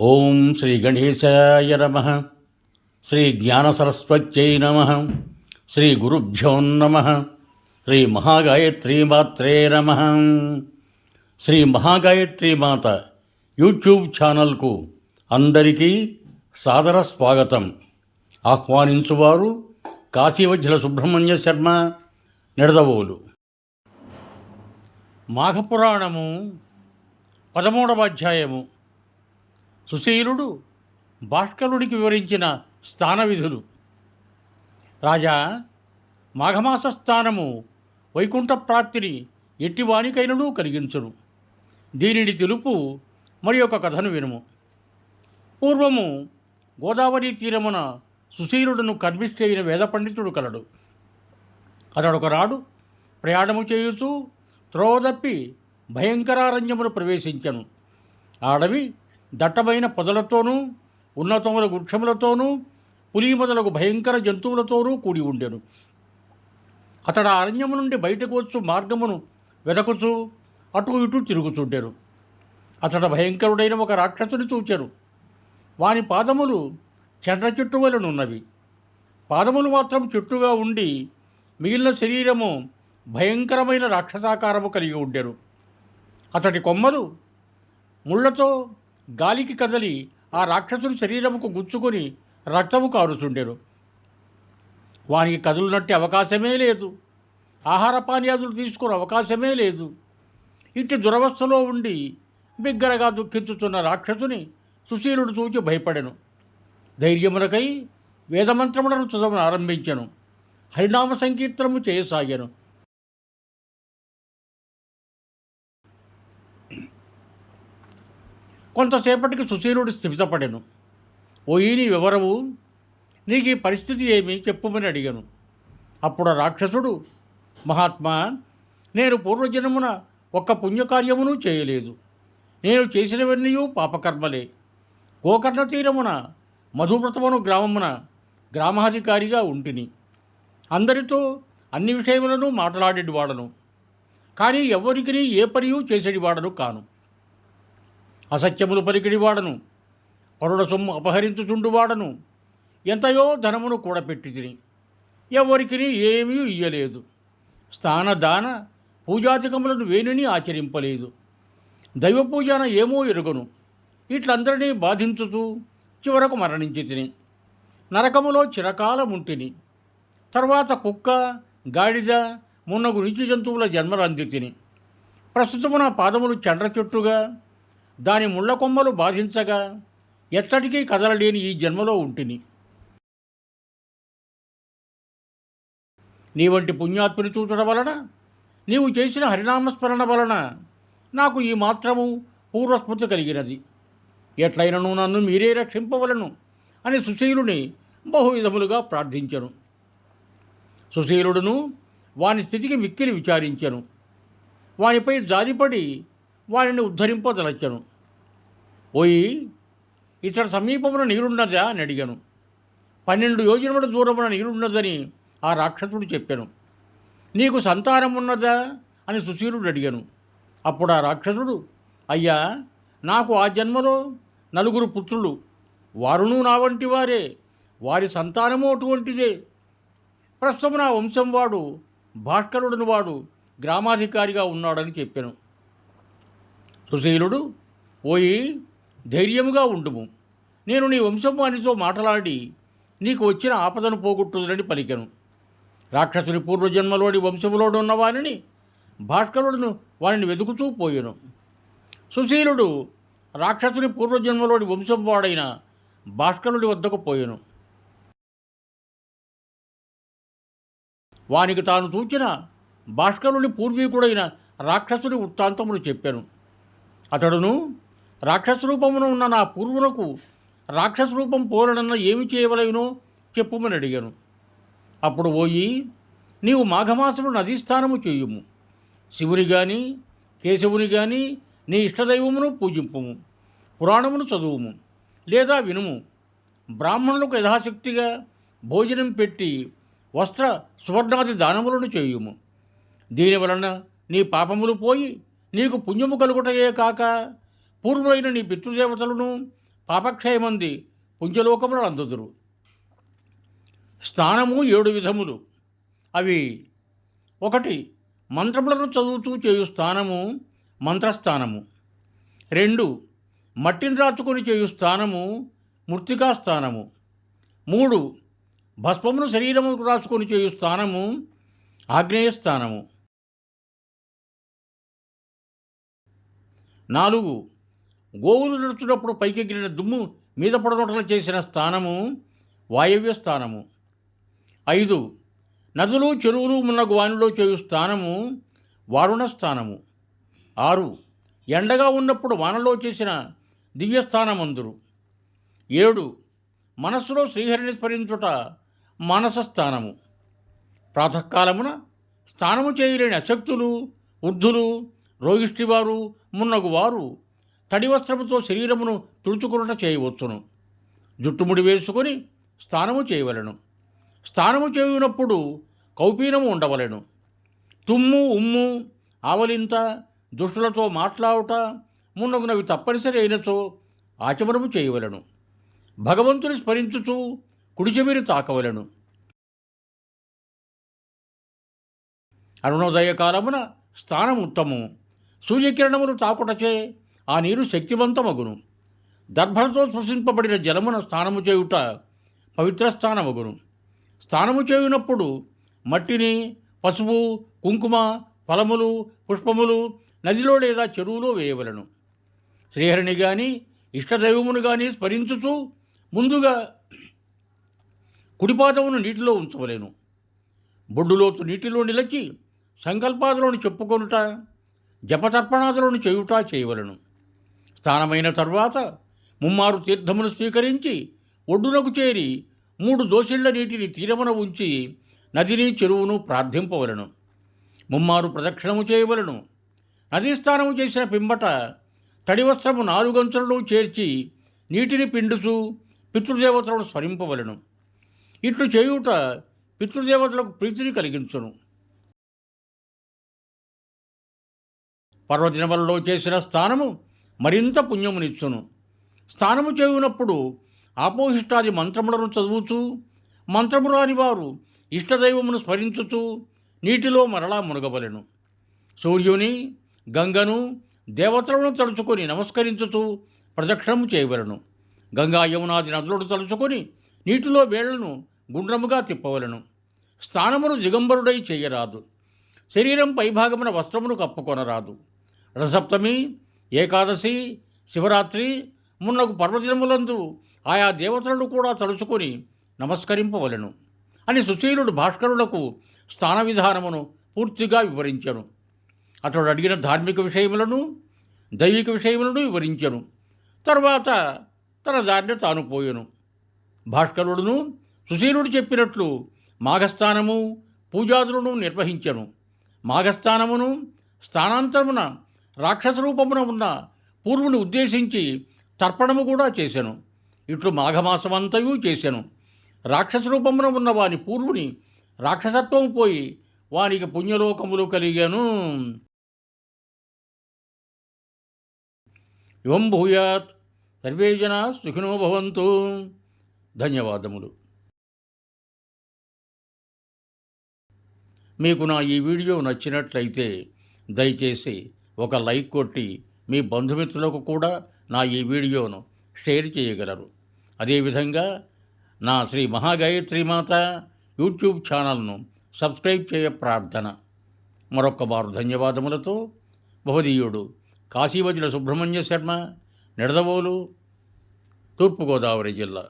ఓం శ్రీ గణేశాయ నమ. శ్రీ జ్ఞానసరస్వత్యై నమ. శ్రీ గురుభ్యో నమ. శ్రీ మహాగాయత్రీమాత్రే నమ. శ్రీ మహాగాయత్రి మాత యూట్యూబ్ ఛానల్కు అందరికీ సాదర స్వాగతం. ఆహ్వానించువారు కాశీవజ్జల సుబ్రహ్మణ్య శర్మ నిడదవోలు. మాఘపురాణము పదమూడవ అధ్యాయము. సుశీలుడు భాష్కరుడికి వివరించిన స్థాన విధులు. రాజా మాఘమాస స్థానము వైకుంఠ ప్రాప్తిని ఎట్టివానికైనను కలిగించును. దీనిని తెలుపు మరి ఒక కథను వినుము. పూర్వము గోదావరి తీరమున సుశీలుడును కర్మిష్టి అయిన వేద పండితుడు కలడు. అతడొకనాడు ప్రయాణము చేయుచూ త్రోవదప్పి భయంకరారణ్యమును ప్రవేశించను. ఆడవి అడవి దట్టమైన పొదలతోనూ ఉన్నతముల వృక్షములతోనూ పులి మొదలగు భయంకర జంతువులతోనూ కూడి ఉండెను. అతడు అరణ్యము నుండి బయటకు వచ్చు మార్గమును వెదకుచూ అటు ఇటు తిరుగుచుండెను. అతడు భయంకరుడైన ఒక రాక్షసుని చూచెను. వాని పాదములు చెడ్ర చెట్టు వలనున్నవి. పాదములు మాత్రం చెట్టుగా ఉండి మిగిలిన శరీరము భయంకరమైన రాక్షసాకారము కలిగి ఉండెను. అతడి కొమ్మలు ముళ్ళతో గాలికి కదలి ఆ రాక్షసుని శరీరముకు గుచ్చుకొని రక్తము కారుచుండెను వానికి కదులునట్టే అవకాశమే లేదు. ఆహార పానీయాదులు తీసుకునే అవకాశమే లేదు. ఇట్టి దురవస్థలో ఉండి బిగ్గరగా దుఃఖించుతున్న రాక్షసుని సుశీలుడు చూచి భయపడెను. ధైర్యమునకై వేదమంత్రములను చదవను ఆరంభించెను. హరినామ సంకీర్తనము చేయసాగాను. కొంతసేపటికి సుశీలుడు స్థిమితపడెను. ఓయి నీ వివరవు? నీకు ఈ పరిస్థితి ఏమి? చెప్పుమని అడిగాను. అప్పుడు రాక్షసుడు? మహాత్మా నేను పూర్వజన్మమున ఒక్క పుణ్యకార్యమును చేయలేదు. నేను చేసినవన్నీ పాపకర్మలే. గోకర్ణ తీరమున మధువ్రతమును గ్రామమున గ్రామాధికారిగా ఉంటిని. అందరితో అన్ని విషయములను మాట్లాడేటివాడను. కానీ ఎవరికి ఏ పనియూ చేసేటివాడను కాను. అసత్యములు పలికిడివాడను పరుడ సొమ్ము అపహరించుచుండువాడను. ఎంతయో ధనమును కూడపెట్టి తిని ఎవరికి ఏమీ ఇయ్యలేదు. స్థాన దాన పూజాధికములను వేణుని ఆచరింపలేదు. దైవ పూజన ఏమో ఎరుగను. ఇట్లందరినీ బాధించుతూ చివరకు మరణించి తిని నరకములో చిరకాలముంటిని. తర్వాత కుక్క గాడిద మున్నగు నీచి జంతువుల జన్మలంది తిని ప్రస్తుతము నా పాదములు చండ్ర చెట్టుగా దాని ముళ్ళ కొమ్మలు బాధించగా ఎత్తటికీ కదలలేని ఈ జన్మలో ఉంటిని. నీ వంటి పుణ్యాత్మని చూచడం వలన నీవు చేసిన హరినామస్మరణ వలన నాకు ఈ మాత్రము పూర్వస్మృతి కలిగినది. ఎట్లయినను నన్ను మీరే రక్షింపవలను అని సుశీలుని బహువిధములుగా ప్రార్థించను. సుశీలుడును వాని స్థితికి మిక్కిలి విచారించను. వానిపై జారిపడి వారిని ఉద్ధరింపదలచ్చను పోయి ఇతడు సమీపమున నీరున్నదా అని అడిగాను. పన్నెండు యోజనముల దూరమున నీరున్నదని ఆ రాక్షసుడు చెప్పాను. నీకు సంతానం ఉన్నదా? అని సుశీలుడు అడిగాను. అప్పుడు ఆ రాక్షసుడు అయ్యా నాకు ఆ జన్మలో నలుగురు పుత్రులు. వారును నా వంటి వారే. వారి సంతానము అటువంటిదే. ప్రస్తుతం నా వంశం వాడు భాస్కరుడిని వాడు గ్రామాధికారిగా ఉన్నాడని చెప్పాను. సుశీలుడు ఓయి ధైర్యముగా ఉండుము. నేను నీ వంశము అనితో మాట్లాడి నీకు వచ్చిన ఆపదను పోగొట్టుదని పలికెను. రాక్షసుని పూర్వజన్మలోని వంశములోడు ఉన్న వారిని భాస్కరుడును వారిని వెతుకుతూ పోయెను. సుశీలుడు రాక్షసుని పూర్వజన్మలోని వంశం వాడైన భాస్కరుడి వద్దకు పోయెను. వానికి తాను చూచిన భాస్కరుని పూర్వీకుడైన రాక్షసుని వృత్తాంతములు చెప్పాను. అతడును రాక్షస రూపమున ఉన్న నా పూర్వునకు రాక్షస రూపం పోలనన్న ఏమి చేయవలయునో చెప్పుమని అడిగాను. అప్పుడు పోయి నీవు మాఘమాసము నదీస్థానము చేయుము. శివుని గాని కేశవుని గాని నీ ఇష్టదైవమును పూజింపుము. పురాణమును చదువుము. లేదా వినుము. బ్రాహ్మణులకు యథాశక్తిగా భోజనం పెట్టి వస్త్ర సువర్ణాది దానములను చేయుము. దీనివలన నీ పాపములు పోయి నీకు పుణ్యము కలుగుటయే కాక పూర్వమైన నీ పితృదేవతలను పాపక్షయమంది పుంజలోకములను అందుదురు. స్నానము ఏడు విధములు. అవి ఒకటి మంత్రములను చదువుతూ చేయు స్థానము మంత్రస్థానము రెండు మట్టిని రాచుకొని చేయు స్థానము మృతికా స్థానము మూడు భస్మమును శరీరము రాచుకొని చేయు స్థానము ఆగ్నేయ స్థానము నాలుగు గోవులు నడుచున్నప్పుడు పైకెగిరిన దుమ్ము మీద పడగొట్టలు చేసిన స్థానము వాయవ్య స్థానము. ఐదు నదులు చెరువులు మున్నగు వానిలో చేయు స్థానము వారుణ స్థానము. ఆరు ఎండగా ఉన్నప్పుడు వానలో చేసిన దివ్యస్థానమందురు ఏడు మనస్సులో శ్రీహరిని స్మరించుట మానస స్థానము. ప్రాతకాలమున స్థానము చేయలేని అశక్తులు వృద్ధులు రోగిష్టివారు మున్నగు వారు తడి వస్త్రముతో శరీరమును తుడుచుకునుట చేయవచ్చును. జుట్టుముడి వేసుకొని స్నానము చేయవలెను. స్నానము చేయునప్పుడు కౌపీనము ఉండవలెను. తుమ్ము ఉమ్ము ఆవలింత దుష్టులతో మాట్లాడుట మున్నగునవి తప్పనిసరి అయినచో ఆచమనము చేయవలెను. భగవంతుని స్మరించుతూ కుడిచెమిని తాకవలను. తాకవలెను అరుణోదయ కాలమున స్థానం ఉత్తమము సూర్యకిరణములు తాకుటచే ఆ నీరు శక్తివంతమగును. దర్భలతో స్పృశింపబడిన జలమున స్నానము చేయుట పవిత్ర స్థానమగును. స్నానము చేయునప్పుడు మట్టిని పసుపు కుంకుమ ఫలములు పుష్పములు నదిలో లేదా చెరువులో వేయవలను. శ్రీహరిని కానీ ఇష్టదైవమును కానీ స్మరించుతూ ముందుగా కుడిపాదమును నీటిలో ఉంచవలేను. బొడ్డులోతు నీటిలో నిలచి సంకల్పాదులను చెప్పుకొనుట జపతర్పణాదులను చేయుట చేయవలను. స్థానమైన తరువాత ముమ్మారు తీర్థమును స్వీకరించి ఒడ్డునకు చేరి మూడు దోసిళ్ళ నీటిని తీరమున ఉంచి నదిని చెరువును ప్రార్థింపవలను. ముమ్మారు ప్రదక్షిణము చేయవలను. నదీ స్నానము చేసిన పింబట తడి వస్త్రము చేర్చి నీటిని పిండుచు పితృదేవతలను స్మరింపవలను. ఇట్లు చేయుట పితృదేవతలకు ప్రీతిని కలిగించును. పర్వదినములలో చేసిన స్థానము మరింత పుణ్యమునిచ్చును. స్థానము చేయునప్పుడు ఆపోహిష్టాది మంత్రములను చదువుతూ మంత్రము రాని వారు ఇష్టదైవమును స్మరించుతూ నీటిలో మరలా మునగబలెను సూర్యుని గంగను దేవతలను తలుచుకొని నమస్కరించుతూ ప్రదక్షిణము చేయవలను. గంగా యమునాది నదులను తలుచుకొని నీటిలో వేళ్ళను గుండ్రముగా తిప్పవలను. స్థానమును దిగంబరుడై చేయరాదు. శరీరం పైభాగమున వస్త్రమును కప్పుకొనరాదు. రసప్తమి ఏకాదశి శివరాత్రి మున్నగు పర్వదినములందు ఆయా దేవతలను కూడా తలుచుకొని నమస్కరింపవలెను. అని సుశీలుడు భాస్కరులకు స్థాన విధానమును పూర్తిగా వివరించను. అతడు అడిగిన ధార్మిక విషయములను దైవిక విషయములను వివరించెను. తర్వాత తన దారిని తాను పోయెను. భాస్కరుడును సుశీలుడు చెప్పినట్లు మాఘస్థానము పూజాదులను నిర్వహించెను. మాఘస్థానమును స్థానాంతరమున రాక్షస రూపమున ఉన్న పూర్వుని ఉద్దేశించి తర్పణము కూడా చేశాను ఇట్లు మాఘమాసమంతయు చేశాను రాక్షస రూపమున ఉన్న వాని పూర్వుని రాక్షసత్వం పోయి వానికి పుణ్యలోకములు కలిగాను. ఇవం భూయాత్. సర్వే జన సుఖినో భవంతు. ధన్యవాదములు. మీకు నా ఈ వీడియో నచ్చినట్లయితే దయచేసి ఒక లైక్ కొట్టి మీ బంధుమిత్రులకు కూడా నా ఈ వీడియోను షేర్ చేయగలరు. అదేవిధంగా నా శ్రీ మహాగాయత్రి మాత యూట్యూబ్ ఛానల్ను సబ్స్క్రైబ్ చేయ ప్రార్థన. మరొక్క మారు ధన్యవాదములతో బహుదీయుడు కాశీవజుల సుబ్రహ్మణ్య శర్మ నిడదవోలు తూర్పుగోదావరి జిల్లా.